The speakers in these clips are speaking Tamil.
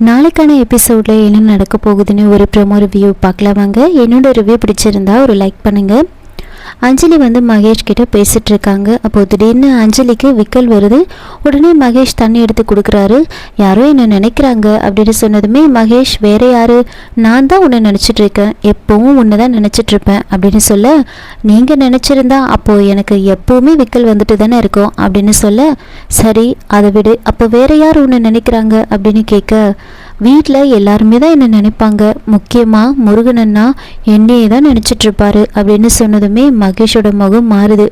நாளைக்கான எபிசோடில் என்ன நடக்க போகுதுன்னு ஒரு ப்ரோமோ ரிவ்யூ பார்க்கலாம் வாங்க என்னோட ரிவ்யூ பிடிச்சிருந்தா ஒரு லைக் பண்ணுங்கள் அஞ்சலி வந்து மகேஷ் கிட்ட பேசிட்டு இருக்காங்க. அப்போ திடீர்னு அஞ்சலிக்கு விக்கல் வருது. உடனே மகேஷ் தண்ணி எடுத்து கொடுக்குறாரு. யாரோ என்ன நினைக்கிறாங்க? அப்படின்னு சொன்னதுமே மகேஷ் வேற யாரு? நான் தான் உன்னை நினச்சிட்டு இருக்கேன். எப்பவும் உன்னை தான் நினச்சிட்டு இருப்பேன். அப்படின்னு சொல்ல நீங்கள் நினச்சிருந்தா அப்போ எனக்கு எப்பவுமே விக்கல் வந்துட்டு தானே இருக்கும். அப்படின்னு சொல்ல சரி அதை விடு. அப்போ வேற யார் உன்னை நினைக்கிறாங்க? அப்படின்னு கேட்க வீட்டில் எல்லாருமே தான் என்ன நினைப்பாங்க? முக்கியமாக முருகனன்னா என்னையே தான் நினச்சிட்ருப்பாரு அப்படின்னு சொன்னதுமே மகேஷோட முகம் மாறுது.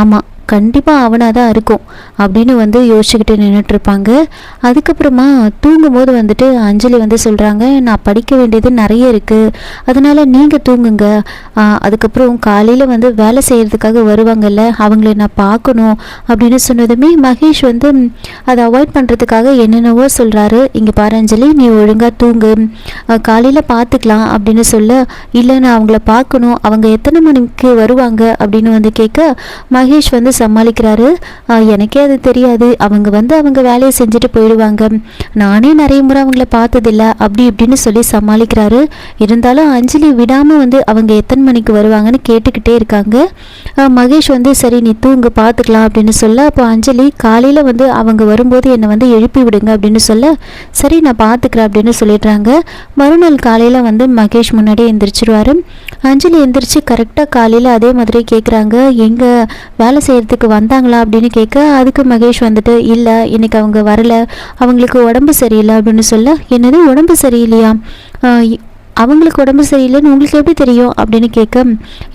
ஆமாம் கண்டிப்பாக அவனாக தான் இருக்கும் அப்படின்னு வந்து யோசிச்சுக்கிட்டு நின்றுட்டுருப்பாங்க அதுக்கப்புறமா தூங்கும்போது வந்துட்டு அஞ்சலி வந்து சொல்கிறாங்க நான் படிக்க வேண்டியது நிறைய இருக்குது அதனால் நீங்கள் தூங்குங்க. அதுக்கப்புறம் காலையில் வந்து வேலை செய்கிறதுக்காக வருவாங்கல்ல அவங்கள நான் பார்க்கணும். அப்படின்னு சொன்னதுமே மகேஷ் வந்து அதை அவாய்ட் பண்ணுறதுக்காக என்னென்னவோ சொல்கிறாரு இங்கே பாரு அஞ்சலி நீ ஒழுங்காக தூங்கு. காலையில் பார்த்துக்கலாம். அப்படின்னு சொல்ல இல்லை நான் அவங்கள பார்க்கணும். அவங்க எத்தனை மணிக்கு வருவாங்க? அப்படின்னு வந்து கேட்க மகேஷ் வந்து சமாளிக்கிறாரு. எனக்கே அது தெரியாது. அவங்க வந்து அவங்க வேலையை செஞ்சுட்டு போயிடுவாங்க. நானே நிறைய முறை அவங்கள பார்த்ததில்ல. அப்படி இப்படின்னு சொல்லி சமாளிக்கிறாரு. இருந்தாலும் அஞ்சலி விடாமல் வந்து அவங்க எத்தனை மணிக்கு வருவாங்கன்னு கேட்டுக்கிட்டே இருக்காங்க. மகேஷ் வந்து சரி நீ தூங்கு பார்த்துக்கலாம் அப்படின்னு சொல்ல அப்போ அஞ்சலி காலையில் வந்து அவங்க வரும்போது என்னை வந்து எழுப்பி விடுங்க அப்படின்னு சொல்ல சரி நான் பார்த்துக்கிறேன் அப்படின்னு சொல்லிடுறாங்க. மறுநாள் காலையில் வந்து மகேஷ் முன்னாடியே எந்திரிச்சிருவாரு. அஞ்சலி எந்திரிச்சு கரெக்டாக காலையில் அதே மாதிரி கேட்குறாங்க எங்கே வேலை செய்கிறது பார்க்கறதுக்கு வந்தாங்களா அப்படின்னு கேட்க அதுக்கு மகேஷ் வந்துட்டு இல்லை இன்னைக்கு அவங்க வரல. அவங்களுக்கு உடம்பு சரியில்லை அப்படின்னு சொல்ல என்னது உடம்பு சரியில்லையா? அவங்களுக்கு உடம்பு சரியில்லைன்னு உங்களுக்கு எப்படி தெரியும் அப்படின்னு கேட்க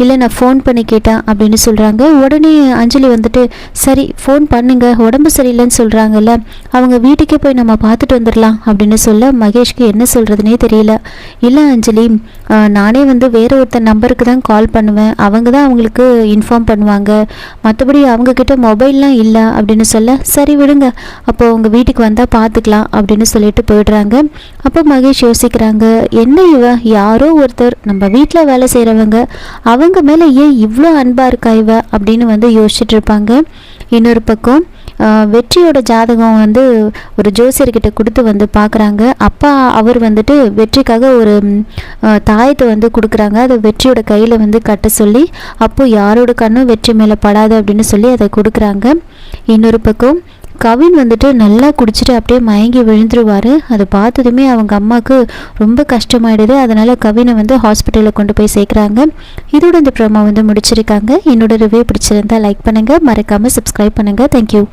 இல்லை நான் ஃபோன் பண்ணி கேட்டேன் அப்படின்னு சொல்கிறாங்க உடனே அஞ்சலி வந்துட்டு சரி ஃபோன் பண்ணுங்க உடம்பு சரியில்லைன்னு சொல்கிறாங்கல்ல அவங்க வீட்டுக்கே போய் நம்ம பார்த்துட்டு வந்துடலாம் அப்படின்னு சொல்ல மகேஷ்க்கு என்ன சொல்கிறதுனே தெரியல. இல்லை அஞ்சலி நானே வந்து வேற ஒருத்தர் நம்பருக்கு தான் கால் பண்ணுவேன். அவங்க தான் அவங்களுக்கு இன்ஃபார்ம் பண்ணுவாங்க. மற்றபடி அவங்கக்கிட்ட மொபைல்லாம் இல்லை அப்படின்னு சொல்ல சரி விடுங்க. அப்போ உங்கள் வீட்டுக்கு வந்தால் பார்த்துக்கலாம் அப்படின்னு சொல்லிட்டு போயிடுறாங்க. அப்போ மகேஷ் யோசிக்கிறாங்க என்ன இவ? யாரோ ஒருத்தர் நம்ம வீட்டில் வேலை செய்கிறவங்க அவங்க மேலே ஏன் இவ்வளோ அன்பாக இருக்கா இவ? அப்படின்னு வந்து யோசிச்சுட்டு இருப்பாங்க. இன்னொரு பக்கம் வெற்றியோட ஜாதகம் வந்து ஒரு ஜோசியர்கிட்ட கொடுத்து வந்து பார்க்குறாங்க அப்பா அவர் வந்துட்டு வெற்றிக்காக ஒரு தாயத்தை வந்து கொடுக்குறாங்க. அதை வெற்றியோட கையில் வந்து கட்ட சொல்லி அப்போது யாரோட கண்ணும் வெற்றி மேலே படாது அப்படின்னு சொல்லி அதை கொடுக்குறாங்க. இன்னொரு பக்கம் கவின் வந்துட்டு நல்லா குடிச்சிட்டு அப்படியே மயங்கி விழுந்துருவார். அதை பார்த்ததுமே அவங்க அம்மாவுக்கு ரொம்ப கஷ்டமாயிடுது. அதனால் கவினை வந்து ஹாஸ்பிட்டலில் கொண்டு போய் சேர்க்குறாங்க. இதோட இந்த ப்ரோமோ வந்து முடிச்சிருக்காங்க. என்னோட ரிவ்யூ பிடிச்சிருந்தா லைக் பண்ணுங்கள் மறக்காமல் சப்ஸ்கிரைப் பண்ணுங்கள் தேங்க்யூ